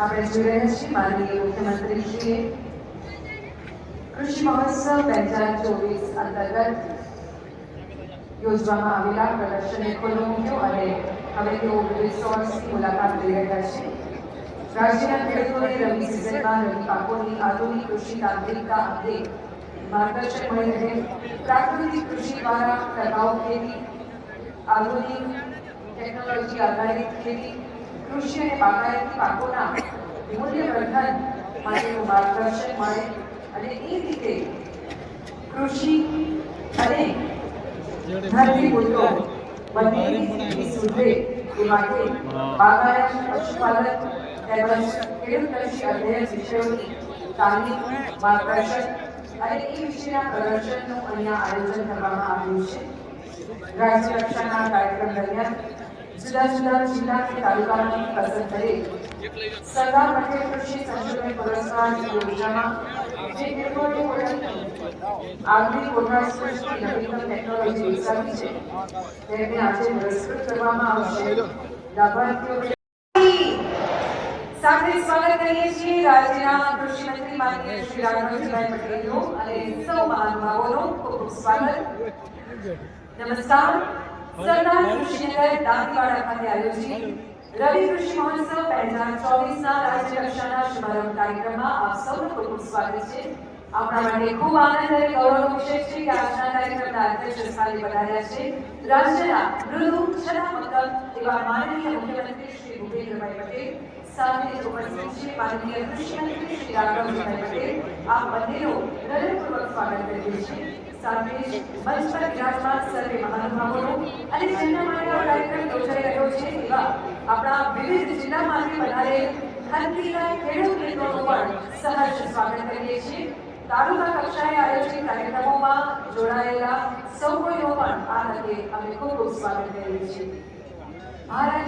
આપણે જોઈ રહ્યા માનનીય મુખ્યમંત્રીશ્રીએ કૃષિ મહોત્સવ બે હજાર ચોવીસ અંતર્ગત યોજવામાં આવેલા પ્રદર્શનને ખુલ્લો મૂક્યો અને હવે તેઓ રિસોર્ટ્સની મુલાકાત લઈ રહ્યા છે. રાજ્યના ખેડૂતોને રવિ સિઝનમાં રવિ પાકોની આધુનિક કૃષિ તાંત્રિકતા અંગે માર્ગદર્શન મળી રહે. પ્રાકૃતિક કૃષિ દ્વારા ટકાઉ ખેતી, આધુનિક ટેકનોલોજી આધારિત ખેતી કૃષિ બાગાયતી પાકોના મૂલ્યવર્ધન માટેનું માર્ગદર્શન મળે અને એ રીતે કૃષિ અને ધરતીપુત્રો બંનેની સ્થિતિ સુધરે એ માટે બાગાયત પશુપાલન તેમજ ખેડૂતલક્ષી અધ્યયન વિષયોની તાલીમ, માર્ગદર્શન અને એ વિશેના પ્રદર્શનનું અહીંયા આયોજન કરવામાં આવ્યું છે. રાજ્ય કક્ષાના કાર્યક્રમ દરમિયાન જુદા જુદા જિલ્લા કે તાલુકાની પસંદ કરી સરદાર પટેલ કૃષિ સંશોધન પુરસ્કાર યોજનામાં જે ખેડૂતોએ પોતાની આગવી કોઠાર સૃષ્ટિ નવીનતમ ટેકનોલોજી વિકસાવી છે તેમને આજે પુરસ્કૃત કરવામાં આવશે લાભાર્થીઓ સાથે સ્વાગત કરીએ છીએ રાજ્યના કૃષિ મંત્રી માનનીય શ્રી રાઘવજીભાઈ પટેલનું અને સૌ મહાનુભાવોનું ખૂબ ખૂબ સ્વાગત નમસ્કાર સરદાર કૃષિનગર દાંતીવાડા ખાતે આયોજિત રવિ કૃષિ મહોત્સવ બે હજાર ચોવીસના રાજ્ય કક્ષાના શુભારંભ કાર્યક્રમમાં આપ સૌનું ખૂબ ખૂબ સ્વાગત છે. આપણા માટે ખૂબ આનંદ અને ગૌરવનો વિષય છે કે આજના કાર્યક્રમના અધ્યક્ષ સ્થાને પધાર્યા છે. રાજ્યના મૃદુ છતાં એવા માનનીય મુખ્યમંત્રી શ્રી ભૂપેન્દ્રભાઈ પટેલ સામે ઉપસ્થિત છે માનનીય કૃષિ મંત્રી શ્રી રાઘવભાઈ પટેલ. આ બંનેનું હૃદયપૂર્વક સ્વાગત કરીએ છીએ. સહર્ષ સ્વાગત કરીએ છીએ. તાલુકા કક્ષાએ આયોજિત કાર્યક્રમોમાં જોડાયેલા સૌ પણ આ તકે અમે ખૂબ ખૂબ કરીએ છીએ. ભારત